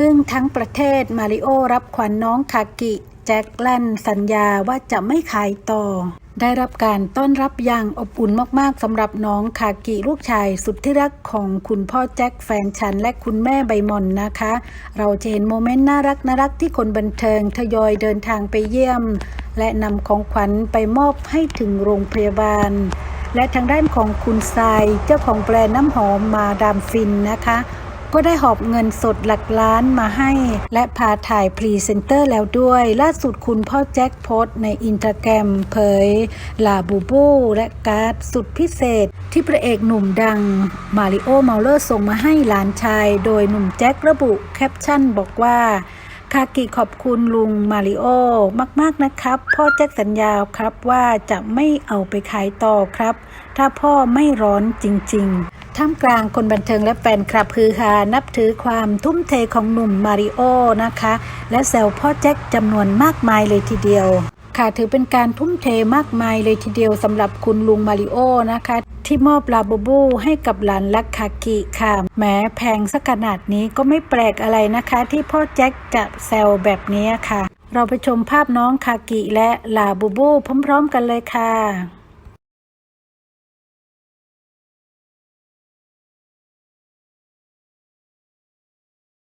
อึ้งทั้งประเทศมาริโอรับขวัญนน้องคากิ แจ็คแลนสัญญาว่าจะไม่ขายต่อ ได้รับการต้อนรับอย่างอบอุ่นมากๆสำหรับน้องคากิลูกชายสุดที่รักของคุณพ่อแจ็คแฟนฉันและคุณแม่ใบมอนนะคะ เราจะเห็นโมเมนต์น่ารักน่ารักที่คนบันเทิงทยอยเดินทางไปเยี่ยม และนำของขวัญไปมอบให้ถึงโรงพยาบาลและทางด้านของคุณทรายเจ้าของแบรนด์น้ำหอมมาดามฟินนะคะ ก็ได้หอบเงินสดหลักล้านมาให้ และพาถ่ายพรีเซนเตอร์แล้วด้วย ล่าสุดคุณพ่อแจ็คโพสในอินสตาแกรมเผย ลาบูบูและการ์ดสุดพิเศษ ที่พระเอกหนุ่มดัง มาริโอ เมาเลอร์ส่งมาให้หลานชาย โดยหนุ่มแจ็คระบุแคปชั่นบอกว่า คากิขอบคุณลุงมาริโอมากๆนะครับ พ่อแจ็คสัญญาครับว่าจะไม่เอาไปขายต่อครับ ถ้าพ่อไม่ร้อนจริง ๆ ท่ามกลางคนบันเทิงและแฟนคลับฮือฮานับถือความทุ่มเทของหนุ่มมาริโอนะคะ และแซวพ่อแจ็คจำนวนมากมายเลยทีเดียว ค่ะถือเป็นการทุ่มเทมากมายเลยทีเดียวสำหรับคุณลุงมาริโอนะคะ ที่มอบลาบูบูให้กับหลานลักคากิค่ะ แม้แพงสักขนาดนี้ก็ไม่แปลกอะไรนะคะ ที่พ่อแจ็คจะแซวแบบนี้ค่ะ เราไปชมภาพน้องคากิและลาบูบูพร้อมๆกันเลยค่ะ